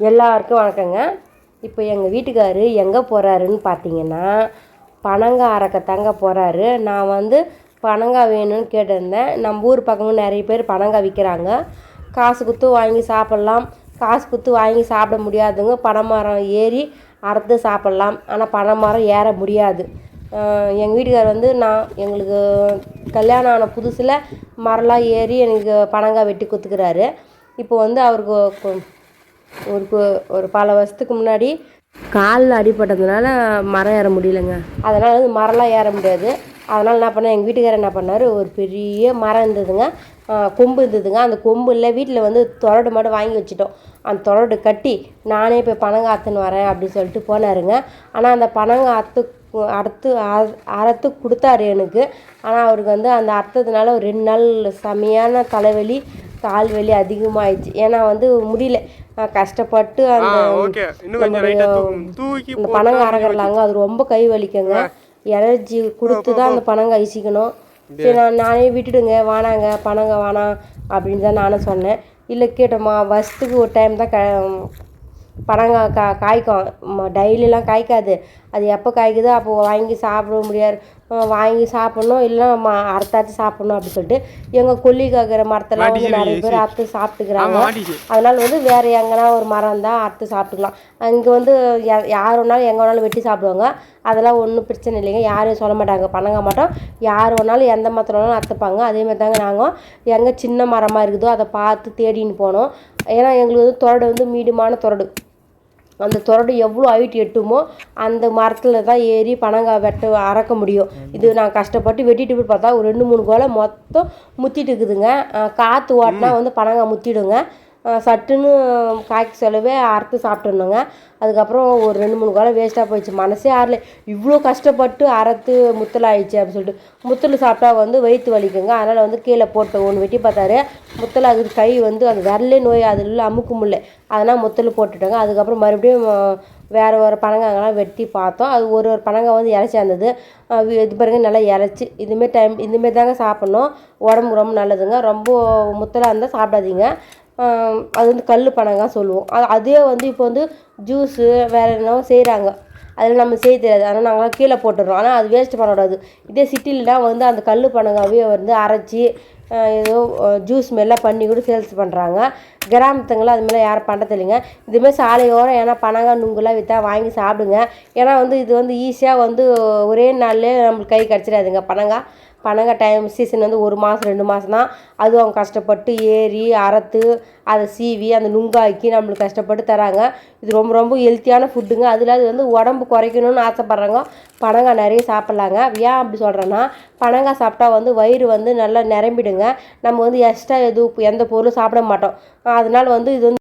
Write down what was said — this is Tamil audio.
எல்லாருக்கும் வணக்கங்க. இப்போ எங்கள் வீட்டுக்காரு எங்கே போகிறாருன்னு பார்த்தீங்கன்னா பனங்காய் அரைக்க போகிறாரு நான் வந்து பனங்காய் வேணும்னு கேட்டிருந்தேன். நம்ம ஊர் பக்கமும் நிறைய பேர் பனங்காய் விற்கிறாங்க காசு கொடுத்து வாங்கி சாப்பிட்லாம். காசு கொடுத்து வாங்கி சாப்பிட முடியாதுங்க பனை மரம் ஏறி அறுத்து சாப்பிட்லாம். ஆனால் பனை மரம் ஏற முடியாது. எங்கள் வீட்டுக்கார் வந்து நான் எங்களுக்கு கல்யாணம் ஆன புதுசில் மரம்லாம் ஏறி எனக்கு பனங்காய் வெட்டி கொடுத்துக்கிறாரு இப்போ வந்து அவருக்கு கொ- ஒரு ஒரு பல வருஷத்துக்கு முன்னாடி காலில் அடிபட்டதுனால மரம் ஏற முடியலங்க. அதனால் வந்து மரம்லாம் ஏற முடியாது. அதனால் என்ன பண்ணேன் எங்கள் வீட்டுக்காரர் என்ன பண்ணார் ஒரு பெரிய மரம் இருந்ததுங்க. கொம்பு இருந்ததுங்க. அந்த கொம்பு இல்லை வீட்டில் வந்து தொடடு மட்டும் வாங்கி வச்சுட்டோம். அந்த தொடடு கட்டி நானே போய் பனங்காத்துன்னு வரேன் அப்படின்னு சொல்லிட்டு போனாருங்க. ஆனால் அந்த பனங்காத்து அறுத்து அறுத்து அறுத்து கொடுத்தாரு எனக்கு. ஆனால் அவருக்கு வந்து அந்த அறுத்ததுனால ஒரு ரெண்டு நாள் செமையான தலைவலி கால் வலி அதிகமாகிடுச்சு ஏன்னா வந்து முடியல. கஷ்டப்பட்டு அந்த இந்த பனங்காய் அரைக்கிறலாங்க அது ரொம்ப கை வலிக்குங்க. எனர்ஜி கொடுத்து தான் அந்த பனங்காய் இசிக்கணும் சரி நான் நானே விட்டுடுங்க. வேணாங்க பனங்காய் வேணாம் அப்படின்னு தான் நானும் சொன்னேன். இல்லை கேட்டோம்மா வருஷத்துக்கு ஒரு டைம் தான் க பனங்காய் கா காய்க்கும். டெய்லிலாம் காய்க்காது. அது எப்போ காய்க்குதோ அப்போ வாங்கி சாப்பிட முடியாது. வாங்கி சாப்பிட்ணும் இல்லை ம அறுத்தாச்சு சாப்பிட்ணும் அப்படின்னு சொல்லிட்டு எங்கள் கொல்லி காக்கிற மரத்தெல்லாம் வந்து நிறைய பேர் அறுத்து சாப்பிட்டுக்கிறாங்க. அதனால் வந்து வேறு எங்கன்னா ஒரு மரம் இருந்தால் அறுத்து சாப்பிட்டுக்கலாம். அங்கே வந்து யார் வேணாலும் எங்கே வேணாலும் வெட்டி சாப்பிடுவாங்க. அதெல்லாம் ஒன்றும் பிரச்சனை இல்லைங்க. யாரும் சொல்ல மாட்டாங்க. பனங்க மாட்டோம். யார் வேணாலும் எந்த மரத்தில் வேணாலும் அறுத்துப்பாங்க. அதேமாதிரி தாங்க நாங்கள் எங்கே சின்ன மரமாக இருக்குதோ அதை பார்த்து தேடின்னு போனோம். ஏன்னா எங்களுக்கு வந்து தொடடு வந்து மீடியமான தொடடு அந்த தொடடு எவ்வளோ ஹைட் எட்டுமோ அந்த மரத்தில் தான் ஏறி பனங்காய் வெட்ட அறக்க முடியும். இது நான் கஷ்டப்பட்டு வெட்டிட்டு போய் பார்த்தா ஒரு ரெண்டு மூணு கோலை மொத்தம் முத்திட்டு இருக்குதுங்க. காற்று ஓட்டினா வந்து பனங்காய் முத்திடுங்க. சட்டுன்னு காய்க்க சொல்லவே அறுத்து சாப்பிட்டுருந்தோங்க. அதுக்கப்புறம் ஒரு ரெண்டு மூணு கோலை வேஸ்ட்டாக போயிடுச்சு. மனசே ஆறல. இவ்வளோ கஷ்டப்பட்டு அறுத்து முத்தல் ஆயிடுச்சு அப்படின்னு சொல்லிட்டு. முத்தல் சாப்பிட்டா வந்து வயிற்று வலிக்குங்க. அதனால் வந்து கீழே போட்டு ஒன்று வெட்டி பார்த்தாரு. முத்தல் அது கை வந்து அந்த விரலே நோய் அதில் அமுக்க முடியல. அதனால் முத்தல் போட்டுட்டோங்க. அதுக்கப்புறம் மறுபடியும் வேறு ஒரு பனங்காங்கெல்லாம் வெட்டி பார்த்தோம். அது ஒரு ஒரு பனங்காய் வந்து இறச்சி இருந்தது. இது பாருங்க நல்லா இறச்சி. இதுமாரி டைம் இதுமாரி தாங்க சாப்பிட்ணும். உடம்பு ரொம்ப நல்லதுங்க. ரொம்ப முத்தலாக இருந்தால் சாப்பிடாதீங்க. அது வந்து கல் பனங்காய் சொல்லுவோம். அது அதே வந்து இப்போ வந்து ஜூஸு வேறு என்னவோ செய்கிறாங்க அதில் நம்ம செய்ய தெரியாது. ஆனால் நாங்களாம் கீழே போட்டுடுறோம். ஆனால் அது வேஸ்ட் பண்ணக்கூடாது. இதே சிட்டிலலாம் வந்து அந்த கல் பனங்காவே வந்து அரைச்சி ஏதோ ஜூஸ் மாரிலாம் பண்ணி கூட சேல்ஸ் பண்ணுறாங்க கிராமத்துங்களில் அது மாதிரிலாம் யாரும் பண்ணுறது இல்லைங்க. இதுமாரி சாலையோரம் ஏன்னா பனங்காய் நுங்குலாம் விற்றா வாங்கி சாப்பிடுங்க. ஏன்னா வந்து இது வந்து ஈஸியாக வந்து ஒரே நாள்லேயே நம்மளுக்கு கை கிடச்சிடாதுங்க பனங்காய். பனங்காய் டைம் சீசன் வந்து ஒரு மாதம் ரெண்டு மாதம் தான் அதுவும் அவங்க கஷ்டப்பட்டு ஏறி அறுத்து அதை சீவி அந்த நுங்காக்கி நம்மளுக்கு கஷ்டப்பட்டு தராங்க. இது ரொம்ப ரொம்ப ஹெல்த்தியான ஃபுட்டுங்க அதில் அது வந்து உடம்பு குறைக்கணும்னு ஆசைப்பட்றாங்க. பனங்காய் நிறைய சாப்பிட்லாங்க. ஏன் அப்படி சொல்கிறேன்னா பனங்காய் சாப்பிட்டா வந்து வயிறு வந்து நல்லா நிரம்பிடுங்க. நம்ம வந்து எக்ஸ்ட்ரா எதுவும் எந்த பொருளும் சாப்பிட மாட்டோம். அதனால வந்து இது வந்து